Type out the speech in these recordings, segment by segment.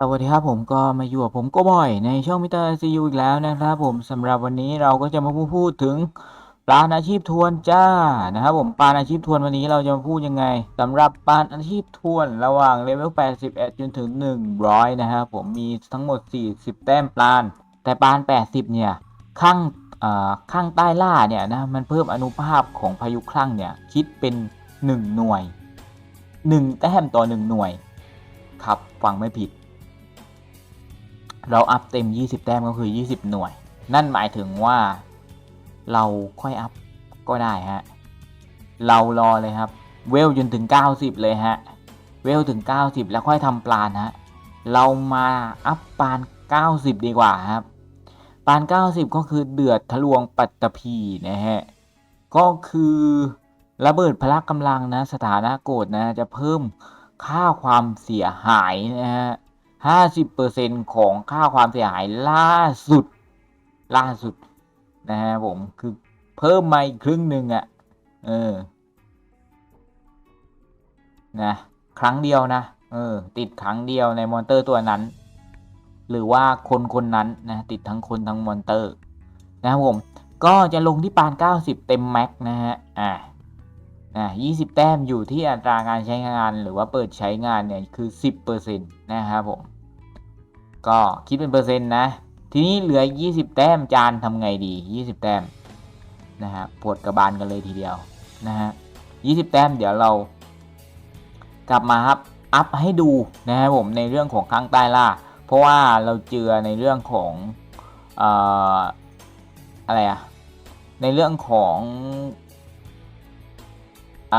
สวัสดีครับผมก็มาอยู่กับผมโกบอยในช่องมิเตอร์ซีอีกแล้วนะครับผมสำหรับวันนี้เราก็จะมาพูดถึงปลานอาชีพทวนจ้านะครับผมปลานอาชีพทวนวันนี้เราจะมาพูดยังไงสำหรับปลานอาชีพทวนระหว่างเลเวล81 จนถึง 100 นะครับผมมีทั้งหมด 40 แต้มปลาน แต่ปลาน 80 เนี่ยข้างอ่าข้างใต้ล่าเนี่ยนะมันเพิ่มอนุภาพของพายุคลั่งเนี่ยคิดเป็น 1 หน่วย 1 แต้มต่อ 1 หน่วยครับฟังไม่ผิด เราอัพเต็ม 20 แต้มก็คือ 20 หน่วย นั่นหมายถึงว่าเราค่อยอัพก็ได้ฮะ เรารอเลยครับ เวลจนถึง 90 เลยฮะ เวลถึง 90 แล้วค่อยทำปลานฮะ เรามาอัพปาน 90 ดีกว่าครับ ปาน 90 ก็คือเดือดทะลวงปัตตภีนะฮะ ก็คือระเบิดพละกำลังนะ สถานะโกรธนะจะเพิ่มค่าความเสียหายนะฮะ 50%ของค่าความเสียหายล่าสุด ล่าสุด นะฮะผม คือเพิ่มมาอีกครึ่งหนึ่งอะ่ะ เออ นะ ครั้งเดียวนะ เออ ติดครั้งเดียวในมอนเตอร์ตัวนั้น หรือว่าคนคนนั้นนะ ติดทั้งคนทั้งมอนเตอร์ นะครับผม ก็จะลงที่ปาน 90 เต็มแม็กนะฮะ อ่าอ่า20 แต้มอยู่ที่อัตราการใช้งานหรือว่าเปิดใช้งานเนี่ยคือ 10%นะครับผม ก็คิดเป็นเปอร์เซ็นต์นะ ทีนี้เหลือ 20 แต้มจานทำไงดี 20 แต้มนะฮะปวดกระบาลกันเลยทีเดียวนะฮะ20 แต้มเดี๋ยวเรา กลับมาครับอัพให้ดูนะครับผมในเรื่องของข้างใต้ล่า เพราะว่าเราเจอในเรื่องของเอ่ออะไรอะในเรื่องของอ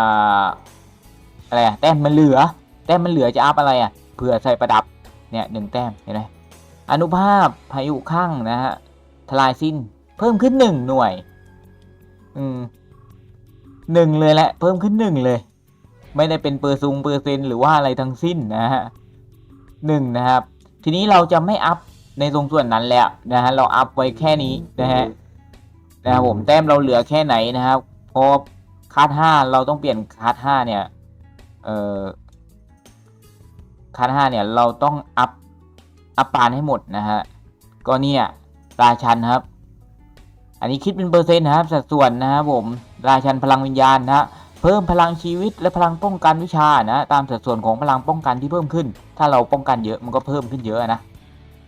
อะไรอะแต้มมันเหลือ แต้มมันเหลือจะอัพอะไรอะเผื่อใส่ประดับเนี่ยหนึ่งแต้มเห็นไหม อนุภาพพายุข้างนะฮะทลายสิ้นเพิ่มขึ้นหนึ่งหน่วย อืมหนึ่งเลยแหละ เพิ่มขึ้นหนึ่งเลย ไม่ได้เป็นเปอร์ซุงเปอร์เซ็นต์หรือว่าอะไรทั้งสิ้นนะฮะหนึ่งนะครับ ทีนี้เราจะไม่อัพในตรงส่วนนั้นแล้วนะฮะเราอัพไว้แค่นี้นะฮะนะครับผมแต้มเราเหลือแค่ไหนนะครับพอคัดห้าเราต้องเปลี่ยนคัดห้าเนี่ยเอ่อคัดห้าเนี่ยเราต้องอัพ อัพปานให้หมดนะฮะ ก็เนี่ยราชันครับ อันนี้คิดเป็นเปอร์เซ็นต์นะครับ สัดส่วนนะครับผม ราชันพลังวิญญาณนะฮะ เพิ่มพลังชีวิตและพลังป้องกันวิชานะ ตามสัดส่วนของพลังป้องกันที่เพิ่มขึ้น ถ้าเราป้องกันเยอะมันก็เพิ่มขึ้นเยอะนะ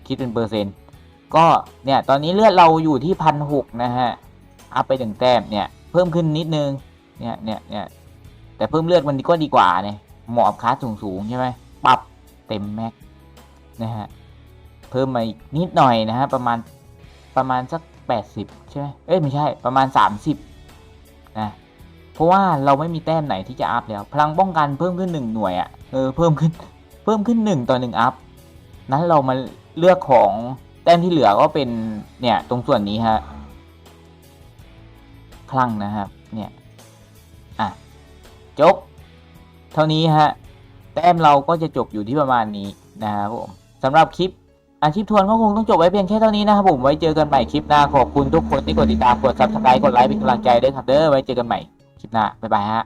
คิดเป็นเปอร์เซ็นต์ ก็เนี่ยตอนนี้เลือดเราอยู่ที่พันหกนะฮะ อัพไปถึงแต้มเนี่ย เพิ่มขึ้นนิดนึง เนี่ยเนี่ยเนี่ยแต่เพิ่มเลือดมันก็ดีกว่าเนี่ย เหมาะกับคลาสสูงๆใช่ไหมปรับเต็มแม็กนะฮะ เพิ่มมาอีกนิดหน่อยนะฮะประมาณประมาณสักแปดสิบใช่ไหมเอ้ยไม่ใช่ประมาณสามสิบนะเพราะว่าเราไม่มีแต้มไหนที่จะอัพแล้วพลังป้องกันเพิ่มขึ้นหนึ่งหน่วยอะ่ะเออเพิ่มขึ้นเพิ่มขึ้นหนึ่งต่อหนึ่งอัพนั้นเรามาเลือกของแต้มที่เหลือก็เป็นเนี่ยตรงส่วนนี้ฮะคลั่งนะครับเนี่ยอะจบเท่านี้ฮะแต้มเราก็จะจบอยู่ที่ประมาณนี้นะครับผมสำหรับคลิป อาชีพทวนก็คงต้องจบไว้เพียงแค่เท่านี้นะครับผมไว้เจอกันใหม่คลิปหน้าขอบคุณทุกคนที่กดติดตามกด subscribe กดไลค์เป็นกำลังใจด้วยครับเด้อไว้เจอกันใหม่คลิปหน้าบ๊ายบายฮะ